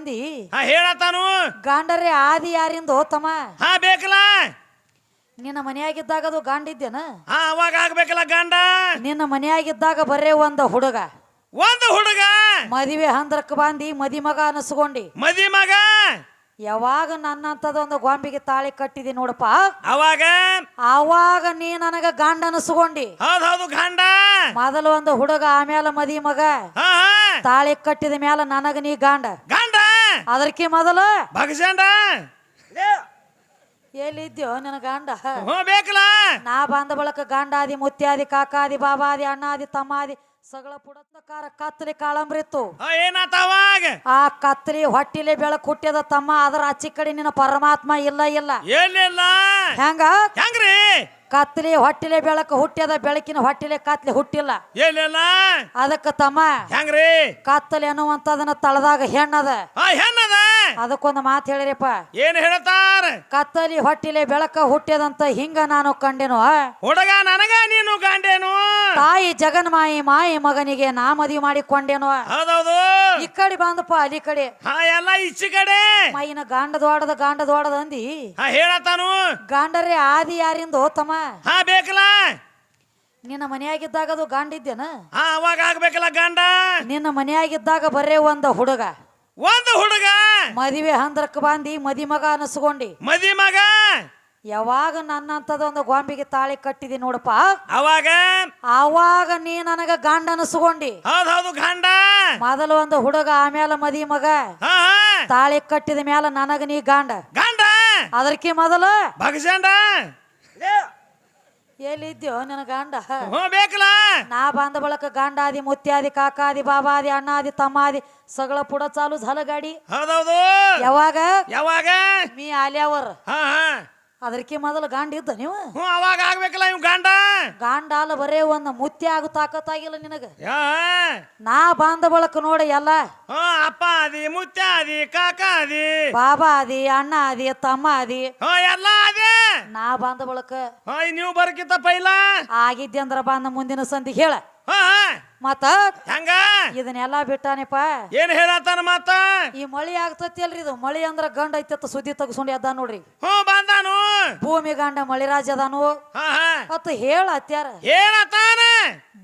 ಅಂದಿ ಹಾ ಹೇಳತ್ತಾನು. ಗಾಂಡರೇ ಆದಿ ಯಾರಿಂದ ತಮ್ಮ? ಹಾ ಬೇಕಲ್ಲ. ನಿನ್ನ ಮನೆಯಾಗಿದ್ದಾಗ ಅದು ಗಾಂಡಿದ್ದೇನ ಹಾ ಅವಾಗ ಆಗ್ಬೇಕಲ್ಲ ಗಂಡ. ನಿನ್ನ ಮನೆಯಾಗಿದ್ದಾಗ ಬರೇ ಒಂದ ಹುಡುಗ. ಒಂದು ಹುಡುಗ? ಮದುವೆ ಹಂದ್ರಕ್ ಬಾಂದಿ ಮದಿ ಮಗ ಅನಸ್ಕೊಂಡಿ. ಮದಿ ಮಗ? ಯಾವಾಗ ನನ್ನಂತದೊಂದು ಗೊಂಬಿಗೆ ತಾಳಿ ಕಟ್ಟಿದಿ ನೋಡಪ್ಪ. ಅವಾಗ? ಅವಾಗ ನೀ ನನಗ ಗಂಡ ಅನಸ್ಕೊಂಡಿ. ಹೌದ್ ಹೌದು ಗಂಡ. ಮೊದಲು ಒಂದು ಹುಡುಗ ಆಮೇಲೆ ಮದಿ ಮಗ. ಹಾ ಹಾ. ತಾಳಿ ಕಟ್ಟಿದ ಮ್ಯಾಲ ನನಗ ನೀ ಗಾಂಡ. ಗಂಡ ಅದಕ್ಕೆ ಮೊದಲು ಬಗಸಂಡ ಎಲ್ಲಿದ್ಯೋ ನಿನ್ನ ಗಂಡ? ಹ್ಞೂ ಬೇಕಲ್ಲ? ನಾ ಬಂದ ಬಳಕ ಗಂಡಾದಿ ಮುತ್ಯಾದಿ ಕಾಕಾದಿ ಬಾಬಾದಿ ಅಣ್ಣಾದಿ ತಮ್ಮಾದಿ ಸಗಳ ಪುಡತ್ನಕಾರ ಕತ್ತಲಿ ಕಾಳಂಬ್ರಿತ್ತು. ಕಾಳಂಬ್ರಿ ಏನಾತ ಅವಾಗ? ಆ ಕತ್ತಲಿ ಹೊಟ್ಟಿಲಿ ಬೆಳಕು ಹುಟ್ಟ್ಯದ ತಮ್ಮ ಅದರ ಅಚ್ಚಿ ಕಡೆ ನಿನ್ನ ಪರಮಾತ್ಮ ಇಲ್ಲ ಇಲ್ಲ. ಎಲ್ಲಿಲ್ಲ ಹೆಂಗ? ಹೆಂಗ್ರಿ? ಕತ್ತಲಿ ಹೊಟ್ಟಿಲೆ ಬೆಳಕು ಹುಟ್ಟ್ಯದ ಬೆಳಕಿನ ಹೊಟ್ಟಿಲೆ ಕತ್ಲಿ ಹುಟ್ಟಿಲ್ಲ. ಏನಿಲ್ಲ? ಅದಕ್ಕ ತಮ್ಮ ಹೆಂಗ್ರಿ? ಕತ್ತಲಿ ಅನ್ನುವಂತದನ್ನ ತಳದಾಗ ಹೆಣ್ಣದ. ಹೆಣ್ಣದ? ಅದಕ್ಕೊಂದು ಮಾತು ಹೇಳಿರಿಪ್ಪ. ಏನ್ ಹೇಳ್ತಾರ? ಕತ್ತಲಿ ಹೊಟ್ಟಿಲೆ ಬೆಳಕ ಹುಟ್ಟ್ಯದಂತ ಹಿಂಗ ನಾನು ಕಂಡೆನು. ಹುಡುಗ ನನಗ ನೀನು ಕಂಡೇನು? ತಾಯಿ ಜಗನ್ಮಾಯಿ ಮಾಯಿ ಮಗನಿಗೆ ನಾ ಮದುವೆ ಮಾಡಿಕೊಂಡೇನು? ಹೌದೌದು. ಕಡೆ ಬಂದಪ್ಪ ಅಲ್ಲಿ ಕಡೆ. ಹಾ ಎಲ್ಲ ಕಡೆ. ಮೈನ ಗಾಂಡ ದೊಡ್ಡದ ಗಾಂಡ ದೊಡ್ಡದ ಅಂದಿ. ಹಾ ಗಾಂಡರೆ ಗಾಂಡರೇ ಆದಿ ಯಾರಿಂದೋ ತಮ್ಮ ಹಾ ಬೇಕಲ್ಲ. ನಿನ್ನ ಮನೆಯಾಗಿದ್ದಾಗ ಅದು ಗಾಂಡಿದ್ದೇನ ಹಾ ಅವಾಗ ಆಗ್ಬೇಕಲ್ಲ ಗಂಡ. ನಿನ್ನ ಮನೆಯಾಗಿದ್ದಾಗ ಬರೇ ಒಂದ ಹುಡುಗ. ಒಂದು ಹುಡುಗ. ಮದುವೆ ಹಂದ್ರಕ್ ಬಾಂದಿ ಮದಿ ಮಗ ಅನಸ್ಕೊಂಡಿ. ಮದಿ ಮಗ ಯಾವಾಗ ನನ್ನಂತದೊಂದು ಗೊಂಬೆಗೆ ತಾಳಿ ಕಟ್ಟಿದಿ ನೋಡಪ್ಪ. ಅವಾಗ? ಅವಾಗ ನೀ ನನಗ ಗಂಡ ಹೌದು ಗಂಡ. ಮೊದಲು ಒಂದು ಹುಡುಗ ಆಮೇಲೆ ಮದಿ ಮಗ. ತಾಳಿ ಕಟ್ಟಿದ ಮೇಲೆ ನನಗ ನೀ ಗಾಂಡ. ಗಂಡ? ಅದಕ್ಕೆ ಮೊದಲು? ಭಗಸಂಡ ಎಲ್ಲಿದ್ಯೋ ನಿನ್ನ ಗಂಡ. ಬೇಕಲ್ಲ. ನಾ ಬಂದ ಬಳಕ ಗಂಡಾದಿ ಮುತ್ಯಾದಿ ಕಾಕಾದಿ ಬಾಬಾದಿ ಅಣ್ಣಾದಿ ತಮ್ಮಾದಿ ಸಗಳ ಪುಡ ಚಾಲು ಝಲ ಗಾಡಿ ಹೌದೌದು ಯಾವಾಗ? ಯಾವಾಗ? ಮೀ ಆಲ್ಯಾವರ್. ಹಾ ಹಾ. ಅದಕ್ಕೆ ಮೊದಲು ಗಾಂಡ ಇದ್ದ ನೀವು? ಹ್ಞೂ ಅವಾಗ ಆಗ್ಬೇಕಲ್ಲ ಇವ್ ಗಂಡ. ಗಾಂಡ ಅಲ್ಲ ಬರೇ ಒಂದು ಮುತ್ತಿ ಆಗು ತಾಕತ್ತಾಗಿಲ್ಲ ನಿನಗ. ಯಾ ನಾ ಬಂದ ಬಳಕ ನೋಡಿ ಎಲ್ಲ. ಹ್ಞೂ ಅಪ್ಪ ಅದಿ ಮುತ್ತೆ ಅದಿ ಕಾಕ ಅದಿ ಬಾಬಾ ಅದಿ ಅಣ್ಣ ಅದಿ ತಮ್ಮ ಅದಿ ಹ್ಞೂ ಎಲ್ಲ ಅದೇ ನಾ ಬಂದ ಬಳಕ. ಹ್ಞೂ ನೀವು ಬರಕಿತ್ತ ಪೈಲ. ಆಗಿದ್ದೆ ಅಂದ್ರ ಬಂದ ಮುಂದಿನ ಸಂದಿಗೆ ಹೇಳ. ಮತ್ತ? ಹೆಂಗ? ಇದನ್ನೆಲ್ಲ ಬಿಟ್ಟಾನಿಪ್ಪ. ಏನ್ ಹೇಳತ್ತಾನ ಮಾತ? ಈ ಮಳಿ ಆಗ್ತತಿ ಅಲ್ರಿ ಇದು. ಮಳಿ ಅಂದ್ರ ಗಂಡ ಐತತ್ತ ಸುದ್ದಿ ತಗಸ್ಕೊಂಡು ಎದ್ದ ನೋಡ್ರಿ. ಹ್ಞೂ ಬಂದಾನು. ಭೂಮಿ ಗಂಡ ಮಳಿರಾಜ ಅದಾನು. ಹಾ ಹಾ. ಮತ್ತ ಹೇಳ ಅತ್ಯಾರ.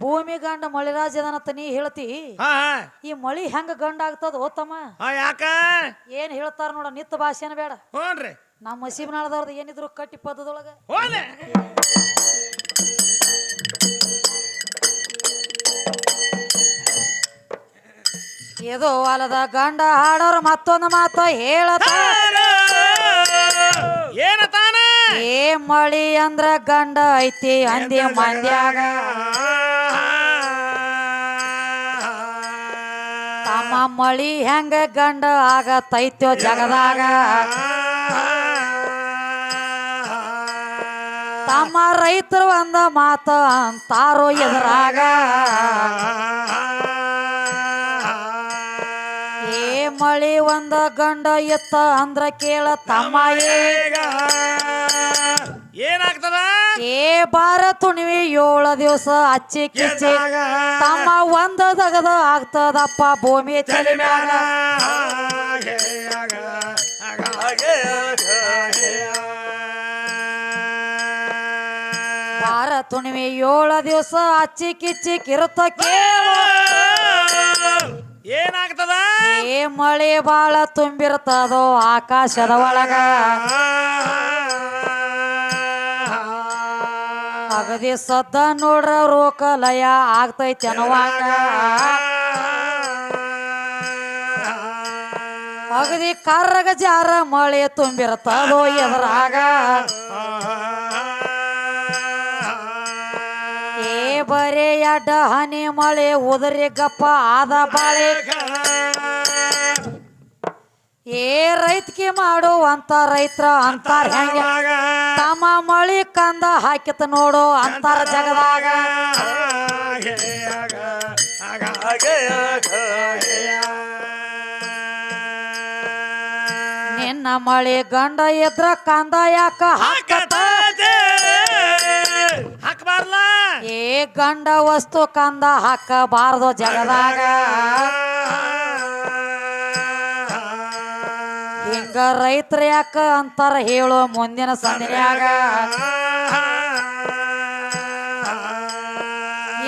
ಭೂಮಿ ಗಂಡ ಮಳಿರಾಜ ಅದಾನತ್ತ ನೀ ಹೇಳ್ತಿ? ಹಾ ಹಾ. ಈ ಮಳಿ ಹೆಂಗ ಗಂಡ ಆಗ್ತದ ಓತಮ್ಮ? ಹಾ ಯಾಕ? ಏನ್ ಹೇಳ್ತಾರ ನೋಡ ನಿತ್ತ ಭಾಷೆನ ಬೇಡ. ಹ್ಞೂನ್ರಿ. ನಮ್ಮ ಮಸೀಬ್ನಾಳದವ್ರದ್ದು ಏನಿದ್ರು ಕಟ್ಟಿ ಪದದೊಳಗ ಹೋಲೆ ಇದು ಹೊಲದ ಗಂಡ ಹಾಡೋರು ಮತ್ತೊಂದು ಮಾತು ಹೇಳತ ಏನತಾನ ಏ ಮಳಿ ಅಂದ್ರ ಗಂಡ ಐತಿ ಅಂದಿ ಮಂದ್ಯಾಗ. ತಮ್ಮ ಮಳಿ ಹೆಂಗ ಗಂಡ ಆಗತೈತ್ಯೋ ಜಗದಾಗ. ತಮ್ಮ ರೈತರು ಅಂದ ಮಾತ ಅಂತಾರೋ ಎದುರಾಗ. ಏ ಒಂದ ಗಂಡ ಎತ್ತ ಅಂದ್ರ ಕೇಳ ತಮ್ಮ ಏ ಏನಾಗ್ತದ? ಏ ಬಾರ ತುಣಿವಿ ಏಳ ದಿವಸ ಅಚ್ಚಿ ಕಿಚ್ಚಿ ತಮ್ಮ ಒಂದ ದಗದ ಆಗ್ತದಪ್ಪ ಭೂಮಿ ಚಲಿ ಮ್ಯಾಗ. ಬಾರ ತುಣಿವಿ ಏಳ ದಿವಸ ಅಚ್ಚಿ ಕಿಚ್ಚಿ ಕಿರುತ ಕೇಳು. ಏನಾಗ್ತದ? ಏ, ಮಳೆ ಬಾಳ ತುಂಬಿರ್ತದೋ ಆಕಾಶದ ಒಳಗ. ಅಗದಿ ಸದ್ದ ನೋಡ್ರ ರೋಕ ಲಯ ಆಗ್ತೈತೆ ಅನ್ನುವಾಗ. ಅಗದಿ ಕರ್ರಗ ಜಾರ ಮಳೆ ತುಂಬಿರ್ತದೋ ಎದುರಾಗ. ಬರೇ ಅಡ್ಡ ಹನಿ ಮಳೆ ಉದರಿ ಗಪ್ಪ ಆದ ಬಾಳೆ. ಏ ರೈತಕ್ಕೆ ಮಾಡುವಂತ ರೈತರ ಅಂತಾರ ಹೆಂಗ? ತಮ್ಮ ಮಳಿ ಕಂದ ಹಾಕಿತ ನೋಡು ಅಂತಾರ ಜಗದಾಗ. ನಿನ್ನ ಮಳಿ ಗಂಡ ಎದ್ರ ಕಂದ ಯಾಕ ಹಾಕತ? ಹಾಕ್ಬಾರ್ಲ. ಏ ಗಂಡ ವಸ್ತು ಕಂದ ಹಾಕಬಾರದು ಜಗದಾಗ. ಹಿಂಗ ರೈತರ ಯಾಕ ಅಂತಾರ ಹೇಳೋ ಮುಂದಿನ ಸಂದಿನ್ಯಾಗ.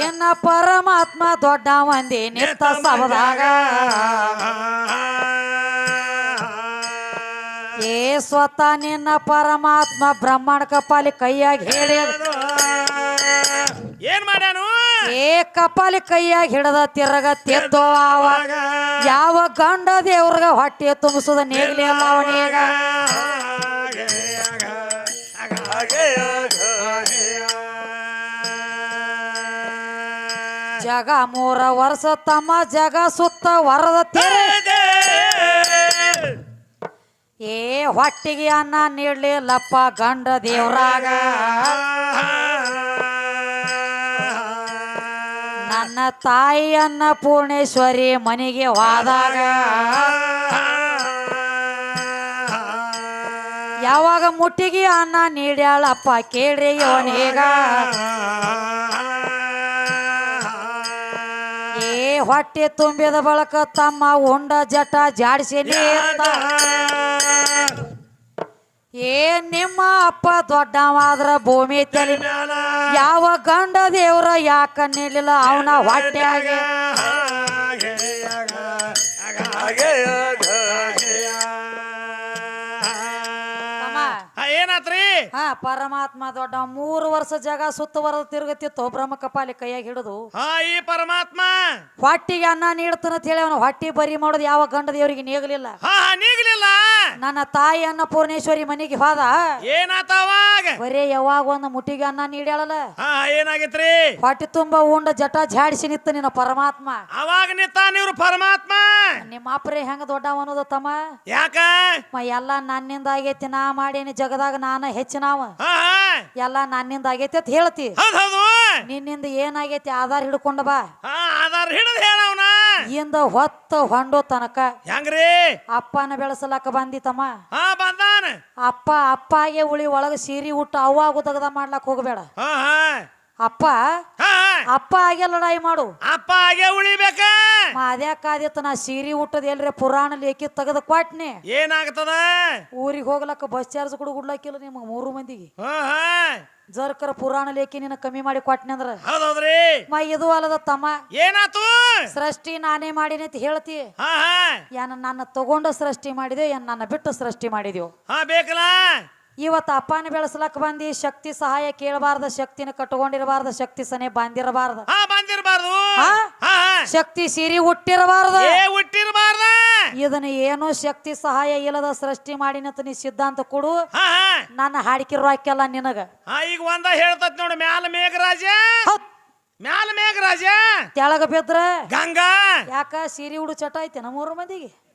ಎನ್ನ ಪರಮಾತ್ಮ ದೊಡ್ಡ ಮಂದಿ ನಿತ್ತ ಸಬದಾಗ ಏ ಸ್ವತಃ ನಿನ್ನ ಪರಮಾತ್ಮ ಬ್ರಹ್ಮಾಂಡ ಕಪಾಲಿ ಕೈಯಾಗಿ ಹೇಳಿ ಏನ್ ಮಾಡ್ಯಾನು? ಏ ಕಪಾಲಿ ಕೈಯಾಗಿ ಹಿಡದ ತಿರಗ ತೆತ್ತೋ ಅವಾಗ ಯಾವ ಗಂಡ ದೇವ್ರಗ ಹೊಟ್ಟೆ ತುಂಬಿಸದ ನೇಗ್ಲಿ ಅವನೀಗ? ಜಗ ಮೂರ ವರ್ಷ ತಮ್ಮ ಜಗ ಸುತ್ತ ವರದ ತಿರ ಏ ಹೊಟ್ಟಿಗೆ ಅನ್ನ ನೀಡ್ಲಿಲ್ಲಪ್ಪ ಗಂಡ ದೇವ್ರಾಗ. ನನ್ನ ತಾಯಿ ಅನ್ನ ಪೂರ್ಣೇಶ್ವರಿ ಮನೆಗೆ ಹೋದಾಗ ಯಾವಾಗ ಮುಟ್ಟಿಗೆ ಅನ್ನ ನೀಡ್ಯಾಳಪ್ಪ ಕೇಳ್ರಿ ಇವನೀಗ ಏ ಹೊಟ್ಟೆ ತುಂಬಿದ ಬಳಕ ತಮ್ಮ ಉಂಡ ಜಟ ಜಾಡಿಸಿ ಏ ನಿಮ್ಮ ಅಪ್ಪ ದೊಡ್ಡವಾದ್ರ ಭೂಮಿ ತಲೆ ಯಾವ ಗಂಡ ದೇವ್ರ ಯಾಕ ನಿಲ್ಲ ಅವನ ಹೊಟ್ಟೆಯಾಗ. ಏನಾತ್ರಿ? ಹಾ ಪರಮಾತ್ಮ ದೊಡ್ಡ ಮೂರು ವರ್ಷ ಜಾಗ ಸುತ್ತುವರೆದು ತಿರುಗತಿತ್ತು ಬ್ರಹ್ಮ ಕಪಾಲಿ ಕೈಯಾಗ ಹಿಡಿದು. ಹಾ ಈ ಪರಮಾತ್ಮ. ಹೊಟ್ಟಿಗೆ ಅನ್ನ ನೀಡ್ತಾನಂತ ಹೇಳಿ ಅವನು ಹೊಟ್ಟಿ ಬರಿ ಮಾಡೋದು ಯಾವ ಗಂಡ ದೇವರಿಗೆ ನೀಗಲಿಲ್ಲ. ಹಾ ಹಾ ನೀಗ್ಲಿಲ್ಲ ನನ್ನ ತಾಯಿ ಅನ್ನ ಪೂರ್ಣೇಶ್ವರಿ ಮನೆಗೆ ಹೋದ. ಏನಾತ ಅವಾಗ? ಬರೇ ಯಾವಾಗ ಒಂದು ಮುಟ್ಟಿಗೆ ಅನ್ನ ನೀಡ್ಯಾಳಲ್ಲ? ಹಾ ಏನಾಗಿತ್ರಿ? ಹೊಟ್ಟೆ ತುಂಬ ಉಂಡ ಜಟ ಜಾಡಿಸಿ ನಿತ್ತ ನಿನ್ನ ಪರಮಾತ್ಮ. ಅವಾಗ ನಿತ್ತಾನ ಇವ್ರು ಪರಮಾತ್ಮ? ನಿಮ್ಮ ಅಪ್ಪರೇ ಹೆಂಗ ದೊಡ್ಡವ ಅನ್ನೋದು ತಮ್ಮ? ಯಾಕ? ಮ ಎಲ್ಲ ನನ್ನಿಂದ ಆಗೈತಿ ನಾ ಮಾಡೇನಿ ಜಗದಾಗ ನಾನ ಹೆಚ್ಚಿನವ ಎಲ್ಲ ನನ್ನಿಂದ ಆಗೈತಿ ಅಂತ ಹೇಳ್ತಿ. ನಿನ್ನಿಂದ ಏನಾಗೈತಿ ಆಧಾರ ಹಿಡ್ಕೊಂಡ ಬಾ. ಆಧಾರ್ ಹಿಡಿದ್ ಹೇಳವನ. ಇಂದ ಹೊತ್ತ ಹೊಂಡೋ ತನಕ ಹೆಂಗ್ರಿ? ಅಪ್ಪನ ಬೆಳೆಸಲಾಕ ಬಂದಿತಮ್ಮ. ಹಾ ಬಂದಾನ. ಅಪ್ಪ ಅಪ್ಪಾಗೆ ಉಳಿ ಒಳಗ ಸೀರಿ ಊಟ ಅವ್ವಾಗು ತಗದ ಮಾಡ್ಲಕ್ ಹೋಗ್ಬೇಡ. ಹಾ ಹಾ. ಅಪ್ಪ ಹಾ ಅಪ್ಪ ಆಗೆ ಲಡಾಯಿ ಮಾಡು. ಅಪ್ಪ ಹಾಗೆ ಉಳಿಬೇಕ. ಅದ್ಯಾಕಾದಿತ್ತು ನಾ ಸೀರಿ ಊಟದ ಎಲ್ರೆ ಪುರಾಣ ಲೇಖಿ ತೆಗೆದು ಕೊಟ್ನಿ. ಏನಾಗ್ತದ? ಊರಿಗೆ ಹೋಗ್ಲಕ್ಕ ಬಸ್ ಚಾರ್ಜ್ ಕೂಡ ಕೊಡ್ಲಕ್ಕಿಲ್ಲ ನಿಮ್ಗೆ ಮೂರು ಮಂದಿಗೆ. ಹಾ ಹಾ. ಜರ್ಕರ ಪುರಾಣ ಲೇಖಿ ನಿನ್ನ ಕಮ್ಮಿ ಮಾಡಿ ಕೊಟ್ನಿ ಅಂದ್ರ. ಹೌದ್ರಿ ಮ ಇದು ಅಲ್ಲದ ತಮ್ಮ. ಏನಾತು? ಸೃಷ್ಟಿ ನಾನೇ ಮಾಡಿನಿ ಅಂತ ಹೇಳ್ತಿ. ಹಾ ಹಾ. ಏನ ನನ್ನ ತಗೊಂಡ ಸೃಷ್ಟಿ ಮಾಡಿದೆ ಏನ್ ನನ್ನ ಬಿಟ್ಟು ಸೃಷ್ಟಿ ಹಾ ಬೇಕಲ್ಲ? ಇವತ್ತು ಅಪ್ಪನ ಬೆಳೆಸ್ಲಕ್ ಬಂದಿ ಶಕ್ತಿ ಸಹಾಯ ಕೇಳಬಾರ್ದ ಶಕ್ತಿನ ಕಟ್ಕೊಂಡಿರಬಾರ್ದ ಶಕ್ತಿ ಸನೆ ಬಂದಿರಬಾರ್ದ. ಹಾ ಬಂದಿರಬಾರ್ದು ಹಾ? ಹಾ ಹಾ. ಶಕ್ತಿ ಸೀರಿ ಹುಟ್ಟಿರಬಾರದು. ಏ ಹುಟ್ಟಿರಬಾರ್ದ. ಇದನ್ನ ಏನು ಶಕ್ತಿ ಸಹಾಯ ಇಲ್ಲದ ಸೃಷ್ಟಿ ಮಾಡಿನಂತ ನೀ ಸಿದ್ಧಾಂತ ಕೊಡು. ಹಾ ಹಾ. ನನ್ನ ಹಾಡಿಕೆ ರೊಕ್ಕೆಲ್ಲ ನಿನಗ. ಹಾ ಈಗ ಒಂದ ಹೇಳ್ತತ್ ನೋಡು ಮ್ಯಾಲ ಮೇಘರಾಜ. ಹೌದ್. ಮ್ಯಾಲ ಮೇಘರಾಜ. ತೆಳಗ ಬಿದ್ರ. ಗಂಗಾ. ಯಾಕ ಸೀರಿ ಉಡು ಚಟ ಐತೆ ನಮ್ಮೂರ ಮಂದಿಗೆ?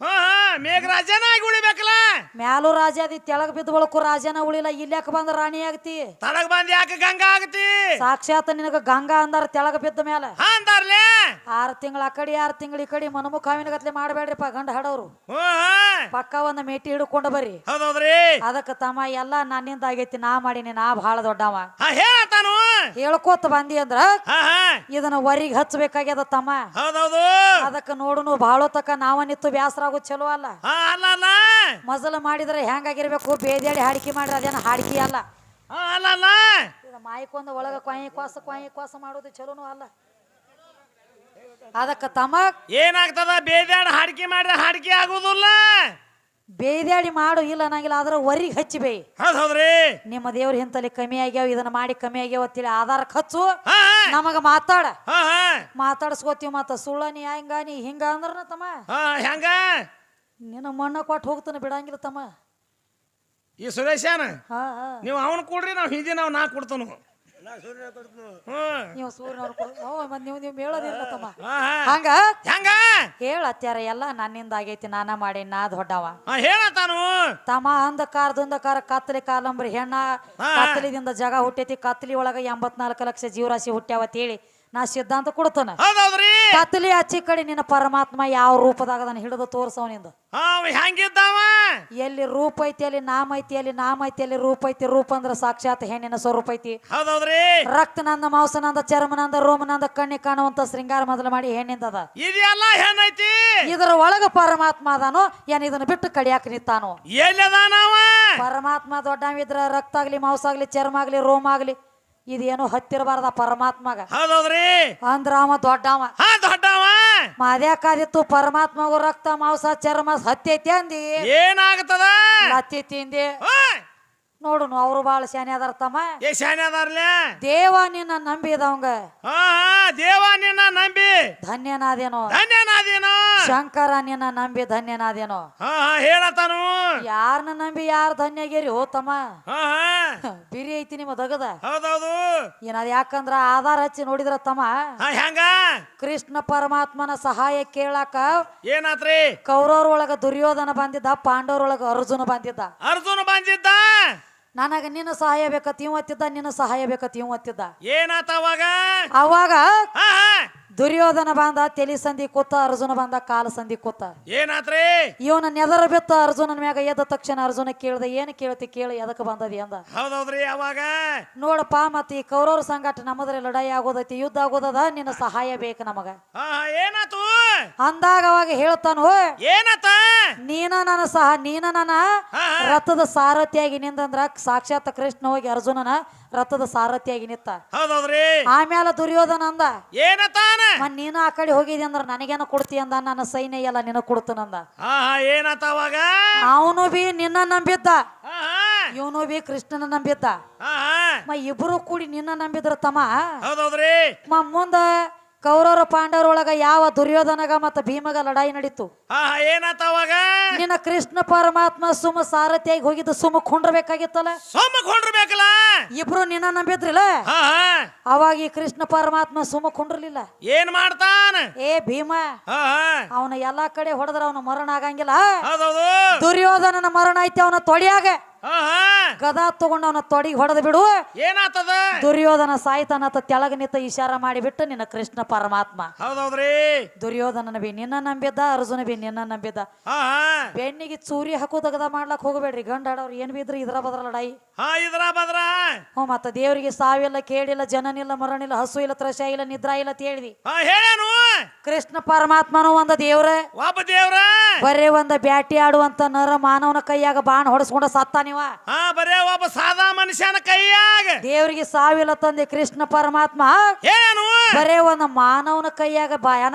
ಹಾ ಹಾ ಮೇಘರಾಜನ ಆಗಿ ಉಳಿಬೇಕಲ್ಲ? ಮ್ಯಾಲೂ ರಾಜ ಅದಿ ತೆಳಗ ಬಿದ್ದ ಬಳಕು ರಾಜನ ಉಳಿಲ್ಲ ಇಲ್ಯಾಕ ಬಂದ ರಾಣಿ ಆಗ್ತಿ? ತಳಗ್ ಬಂದ್ ಯಾಕೆ ಗಂಗಾ ಆಗತಿ? ಸಾಕ್ಷಾತ್ ನಿನಗ ಗಂಗಾ ಅಂದಾರ ತೆಳಗ ಬಿದ್ದ ಮೇಲೆ ಆರ್ ತಿಂಗಳ ಆ ಕಡೆ ಆರ್ ತಿಂಗಳ ಈ ಕಡೆ ಮನಮುಖಾವಿನ ಗತ್ಲೆ ಮಾಡಬೇಡ್ರಿಪ್ಪ ಗಂಡ ಹಾಡೋರು. ಹ್ಞೂ ಪಕ್ಕ ಒಂದ್ ಮೇಟಿ ಹಿಡ್ಕೊಂಡು ಬರ್ರಿ. ಅದಕ್ಕ ಅದಕ್ಕೆ ತಮ್ಮ ಎಲ್ಲಾ ನನ್ನಿಂದ ಆಗೈತಿ ನಾ ಮಾಡಿನಿ ನಾ ಬಹಳ ದೊಡ್ಡವ. ಹಾ ಹೇಳತ್ತಾನು? ಹೇಳ್ಕೋತ ಬಂದಿ ಅಂದ್ರ ಇದನ್ನ ವರಿಗೆ ಹಚ್ಚಬೇಕಾಗ್ಯದ ತಮ್ಮ. ಹೌದೌದು. ಅದಕ್ಕೆ ನೋಡುನು ಭಾಳ ತಕ ನಾವ ನಿತ್ತು ಬ್ಯಾಸರ ಆಗೋದು ಚಲೋ ಅಲ್ಲ. ಮಜಲ ಮಾಡಿದ್ರೆ ಹೆಂಗಾಗಿರ್ಬೇಕು? ಬೇದಿಯಾಡಿ ಹಾಡಿಕೆ ಮಾಡ್ರಿ ಅದೇನ ಹಾಡಿಕೆ ಅಲ್ಲ. ಮಾಯ್ಕೊಂದ ಒಳಗ ಕೊಯ್ ಕ್ವಾಸ ಕೊಯ್ ಕ್ವಾಸ ಮಾಡೋದು ಚಲೋನು ಅಲ್ಲ. ಅದಕ್ಕೆ ತಮ್ಮ ಏನಾಗ್ತದ? ಬೇದಾಡ ಹಾಡಿಕೆ ಮಾಡ್ರೆ ಹಾಡಿಕೆ ಆಗುದಿಲ್ಲ. ಬೇದ್ಯಾಡಿ ಮಾಡು ಇಲ್ಲ ಅನ್ನಂಗಿಲ್ಲ ಆದ್ರೆ ವರಿಗೆ ಹಚ್ಚಿ ಬೇ ಹೌದ್ ಹೌದ್ರಿ. ನಿಮ್ಮ ದೇವ್ರ ಹಿಂತಲ್ಲಿ ಕಮ್ಮಿ ಆಗ್ಯಾವ ಇದನ್ನ ಮಾಡಿ ಕಮ್ಮಿ ಆಗ್ಯಾವ ಅಂತೇಳಿ ಆಧಾರ ಹಚ್ಚು. ಹಾ ಹಾ. ನಮಗ ಮಾತಾಡ. ಹಾ ಹಾ. ಮಾತಾಡ್ಸ್ಕೋತೀವಿ ಮತ್ತ ಸುಳ್ಳ ನೀ ಹಂಗ ನೀ ಹಿಂಗ ಅಂದ್ರ ತಮ್ಮ. ಹಾ ಹೆಂಗ ನಿನ್ನ ಮಣ್ಣ ಕೊಟ್ಟು ಹೋಗ್ತಾನೆ ಬಿಡಂಗಿಲ್ಲ ತಮ್ಮ. ಈ ಸುರೇಶನ ಹಾ ಹಾ. ನೀವು ಅವನ್ ಕೊಡ್ರಿ ನಾವು ಹಿಂದಿ ನಾವು ನಾ ಕೊಡ್ತನು. ನೀವು ಸೂರ್ಯನವ್ರು ನೀವು ನೀವು ಹೇಳೋದಿಲ್ಲ ತಮ್ಮ. ಹಾ ಹಾ. ಹಂಗ? ಹೆಂಗ? ಹೇಳತ್ಯಾರ ಎಲ್ಲ ನನ್ನಿಂದ ಆಗೈತಿ ನಾನ ಮಾಡಿ ನಾ ದೊಡ್ಡವ. ಹಾ ಹೇಳತ್ತಾನು ತಮ್ಮ ಅಂಧಕಾರ ದುಂದಕಾರ ಕತ್ತಲಿ ಕಾಲಂಬ್ರಿ ಹೆಣ್ಣ ಕತ್ಲಿದಿಂದ ಕತ್ತಲಿದಿಂದ ಜಗ ಹುಟ್ಟೈತಿ. ಕತ್ತಲಿ ಒಳಗ ಎಂಬತ್ನಾಲ್ಕು ಲಕ್ಷ ಜೀವರಾಶಿ ಹುಟ್ಟ್ಯಾವ ಹೇಳಿ ನಾ ಸಿದ್ಧಾಂತ ಕೊಡ್ತಾನ. ಹೌದೌದ್ರಿ? ಕತ್ಲಿ ಹಚ್ಚಿ ಕಡೆ ನಿನ್ನ ಪರಮಾತ್ಮ ಯಾವ ರೂಪದಾಗ ಅದನ್ನ ಹಿಡಿದು ತೋರ್ಸವನಿಂದ ಹೆಂಗಿದ್ದಾವ ಎಲ್ಲಿ ರೂಪ ಐತಿ ಅಲ್ಲಿ ನಾಮ ಐತಿ ಅಲ್ಲಿ ನಾಮ ಐತಿ ಅಲ್ಲಿ ರೂಪ ಐತಿ ರೂಪ ಅಂದ್ರ ಸಾಕ್ಷಾತ್ ಹೆಣ್ಣಿನ ಸ್ವರೂಪ ಐತಿ. ಹೌದೌದ್ರಿ? ಚರ್ಮ ನಂದ ಚರ್ಮನಂದ ರೋಮನಂದ ಕಣ್ಣಿ ಕಾಣುವಂತ ಶೃಂಗಾರ ಮೊದಲು ಮಾಡಿ ಹೆಣ್ಣಿಂದ ಅದ. ಇದೆಲ್ಲ ಇದರ ಒಳಗ ಪರಮಾತ್ಮ ಅದಾನು ಏನ್ ಇದನ್ನ ಬಿಟ್ಟು ಕಡಿಯಾಕ ನಿಂತಾನು. ಪರಮಾತ್ಮ ಪರಮಾತ್ಮ ದೊಡ್ಡವಿದ್ರ ರಕ್ತ ಆಗ್ಲಿ ಮಾಂಸ ಆಗ್ಲಿ ಚರ್ಮ ಆಗ್ಲಿ ರೋಮ ಆಗ್ಲಿ. ಇದೇನು ಹತ್ತಿರಬಾರ್ದ ಪರಮಾತ್ಮಗ. ಹೌದ್ರಿ ಅಂದ್ರ ಅವ ದೊಡ್ಡವ. ಹಾ ದೊಡ್ಡವ. ಮದ್ಯಾಕಾದಿತ್ತು ಪರಮಾತ್ಮಗೂ ರಕ್ತ ಮಾಂಸ ಚರ್ಮ ಹತ್ತೈತಿ ಅಂದಿ? ಏನಾಗ್ತದ? ಹತ್ತೈತಿ ತಿಂದಿ! ನೋಡು ಅವ್ರು ಬಾಳ ಶಾನೆ ಅದಾರ ತಮ್ಮ. ಏ ಶಾನೆ ಅದಾರ್ಲೆ? ದೇವ ನಿನ್ನ ನಂಬಿದವಂಗ ಹಾ ಹಾ ದೇವ ನಿನ್ನ ನಂಬಿ. ಧನ್ಯನಾದೇನೋ. ಧನ್ಯನಾದೇನು? ಶಂಕರ ನಿನ್ನ ನಂಬಿ ಧನ್ಯನಾದೇನೋ ಹಾ ಹಾ ಹೇಳತಾನು ಯಾರನ್ನ ನಂಬಿ ಯಾರ ಧನ್ಯಗೇರಿ? ಹೋ ತಮ್ಮ. ಹಾ ಹಾ. ಬಿರಿ ಐತಿ ನಿಮ್ಮ ದಗದ. ಹೌದೌದು. ಏನದ ಯಾಕಂದ್ರ ಆಧಾರ ಹಚ್ಚಿ ನೋಡಿದ್ರ ತಮ್ಮ? ಹಾ ಹೆಂಗ? ಕೃಷ್ಣ ಪರಮಾತ್ಮನ ಸಹಾಯ ಕೇಳಾಕ ಏನಾತ್ರಿ? ಕೌರವ್ರ ಒಳಗ ದುರ್ಯೋಧನ ಬಂದಿದ್ದ ಪಾಂಡವ್ರ ಒಳಗ ಅರ್ಜುನ ಬಂದಿದ್ದ. ಅರ್ಜುನ ಬಂದಿದ್ದ? ನನಗ ನಿನ್ನ ಸಹಾಯ ಬೇಕ ಇವತ್ತಿದ್ದ ನಿನ್ನ ಸಹಾಯ ಬೇಕ ಇವತ್ತಿದ್ದ ಏನಾತ ಅವಾಗ? ಅವಾಗ ದುರ್ಯೋಧನ ಬಂದ ತೆಲಿ ಸಂಧಿ ಕೂತ ಅರ್ಜುನ ಬಂದ ಕಾಲ ಸಂಧಿ ಕೂತ. ಏನಾತ್ರಿ? ಇವನ ನೆದರ ಬಿತ್ತ ಅರ್ಜುನನ ಮ್ಯಾಗ ಎದ್ದ ತಕ್ಷಣ ಅರ್ಜುನ ಕೇಳ್ದ ಏನ್ ಕೇಳ್ತಿ ಕೇಳಿ ಎದಕ್ ಬಂದದಿ? ಅಂದ. ಹೌದೌದ್ರಿ ಅವಾಗ? ನೋಡಪ್ಪ ಮತ್ತ ಈ ಕೌರವ್ರ ಸಂಘಟ ನಮ್ಮದ್ರೆ ಲಡಾಯಿ ಆಗೋದೈತಿ ಯುದ್ಧ ಆಗೋದದ ನಿನ್ನ ಸಹಾಯ ಬೇಕು ನಮಗ. ಏನಾತು? ಅಂದಾಗ ಅವಾಗ ಹೇಳ್ತಾನು ಏನತ? ನೀನ ನನ್ನ ಸಹ ನೀನ ನನ್ನ ರಥದ ಸಾರಥಿಯಾಗಿ ನಿಂದಂದ್ರ ಸಾಕ್ಷಾತ್ ಕೃಷ್ಣ ಹೋಗಿ ಅರ್ಜುನನ ರಥದ ಸಾರಥಿಯಾಗಿ ನಿತ್ತ. ಹೌದೌದ್ರಿ. ಆಮೇಲೆ ದುರ್ಯೋಧನ ಅಂದ ಏನತಾನ? ಮತ್ ನೀನು ಆ ಕಡೆ ಹೋಗಿದಿ ಅಂದ್ರ ನನಗೇನ ಕೊಡ್ತಿ ಅಂದ? ನನ್ನ ಸೈನ್ಯ ಎಲ್ಲ ನಿನ ಕೊಡ್ತನಂದ ಹಾ ಹಾ ಏನಾತ ಅವಾಗ? ಅವನು ಬಿ ನಿನ್ನ ನಂಬಿದ್ದ. ಇವನು ಬಿ ಕೃಷ್ಣನ ನಂಬಿದ್ದ. ಮ ಇಬ್ರು ಕೂಡಿ ನಿನ್ನ ನಂಬಿದ್ರ ತಮ್ಮ. ಮುಂದ ಕೌರವರ ಪಾಂಡವರೊಳಗ ಯಾವ ದುರ್ಯೋಧನಗ ಮತ್ತ ಭೀಮಗ ಲಡಾಯಿ ನಡೀತು? ಏನಾತ ಅವಾಗ? ನಿನ್ನ ಕೃಷ್ಣ ಪರಮಾತ್ಮ ಸುಮ ಸಾರಥಿಯಾಗಿ ಹೋಗಿದ್ದು ಸುಮ ಕುಂಡ್ರಬೇಕಾಗಿತ್ತಲ್ಲ? ಸುಮ ಕುಂಡ್ರಬೇಕಲ್ಲ? ಇಬ್ರು ನಿನ್ನ ನಂಬಿದ್ರಿಲ್ಲ? ಅವಾಗ ಈ ಕೃಷ್ಣ ಪರಮಾತ್ಮ ಸುಮ ಕುಂಡ್ರಲಿಲ್ಲ. ಏನ್ ಮಾಡ್ತಾನ? ಏ ಭೀಮ ಅವನ ಎಲ್ಲಾ ಕಡೆ ಹೊಡೆದ್ರ ಅವನ ಮರಣ ಆಗಂಗಿಲ್ಲ. ಹೌದೌದು. ದುರ್ಯೋಧನನ ಮರಣ ಐತಿ ಅವನ ಹಾ ಗದಾ ತಗೊಂಡ ಅವನ ತೊಡಿಗೆ ಹೊಡೆದು ಬಿಡು. ಏನಾತದ? ದುರ್ಯೋಧನ ಸಾಯ್ತಾನ ತೆಳಗ ನಿಂತ ಇಶಾರ ಮಾಡಿಬಿಟ್ಟು ನಿನ್ನ ಕೃಷ್ಣ ಪರಮಾತ್ಮ. ಹೌದೌದ್ರಿ. ದುರ್ಯೋಧನ ಬಿ ನಿನ್ನ ನಂಬಿದ್ದ ಅರ್ಜುನ ಬಿ ನಿನ್ನ ನಂಬಿದ್ದ. ಬೆನ್ನಿಗೆ ಚೂರಿ ಹಾಕೋ ತಗದ ಮಾಡ್ಲಕ್ ಹೋಗಬೇಡ್ರಿ. ಗಂಡ ಆಡೋರು ಏನ್ ಬಿದ್ರಿ ಇದ್ರ ಬದ್ರ ಲಡಾಯಿ ಇದ್ರ ಬದ್ರ. ಹ್ಞೂ ಮತ್ತ ದೇವರಿಗೆ ಸಾವಿಲ್ಲ ಕೇಳಿಲ್ಲ ಜನನಿಲ್ಲ ಮರಣಿಲ್ಲ ಹಸು ಇಲ್ಲ ತ್ರಶ ಇಲ್ಲ ನಿದ್ರಾ ಇಲ್ಲ ಅಂತ ಹೇಳಿದಿ. ಕೃಷ್ಣ ಪರಮಾತ್ಮನು ಒಂದ ದೇವ್ರ. ಒಬ್ಬ ದೇವ್ರ. ಬರೇ ಒಂದ ಬ್ಯಾಟಿ ಆಡುವಂತ ನರ ಮಾನವನ ಕೈಯಾಗ ಬಾಣ ಹೊಡೆಸ್ಕೊಂಡ ಸತ್ತ ನೀವ? ಹಾ ಬರೇ ಒಬ್ಬ ಸಾದಾ ಮನುಷ್ಯನ ಕೈಯಾಗ. ದೇವರಿಗೆ ಸಾವಿಲ್ಲ ತಂದೆ ಕೃಷ್ಣ ಪರಮಾತ್ಮ. ಬರೇ ಒಂದ ಮಾನವನ ಕೈಯಾಗ ಬಾಯನ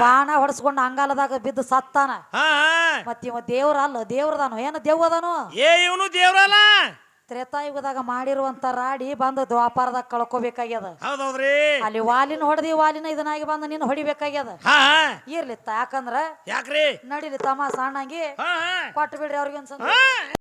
ಬಾಣ ಹೊಡೆಸ್ಕೊಂಡ ಅಂಗಾಲದಾಗ ಬಿದ್ದು ಸತ್ತಾನ. ಮತ್ತಿವ ಹಾ. ಮತ್ತ ಇವ ದೇವ್ರ ಅಲ್ಲ ದೇವ್ರದಾನು. ಏನ ದೇವ್ವದಾನು ಏ ಇವನು ದೇವ್ರಲ್ಲ. ತ್ರೇತಾಯುಗದಾಗ ಮಾಡಿರುವಂತ ರಾಡಿ ಬಂದು ದ್ವಾಪಾರದಾಗ ಕಳ್ಕೋಬೇಕಾಗ್ಯದ. ಹೌದೌದ್ರಿ? ಅಲ್ಲಿ ವಾಲಿನ ಹೊಡೆದಿ ವಾಲಿನ ಇದನ್ನಾಗಿ ಬಂದು ನೀನು ಹೊಡಿಬೇಕಾಗ್ಯದ. ಹಾ ಇರ್ಲಿ ಯಾಕಂದ್ರ ಯಾಕ್ರಿ? ನಡಿಲಿ ತಮ್ಮ ಸಣ್ಣಂಗಿ ಕೊಟ್ಟು ಬಿಡ್ರಿ ಅವ್ರಿಗೆ ಹಾ.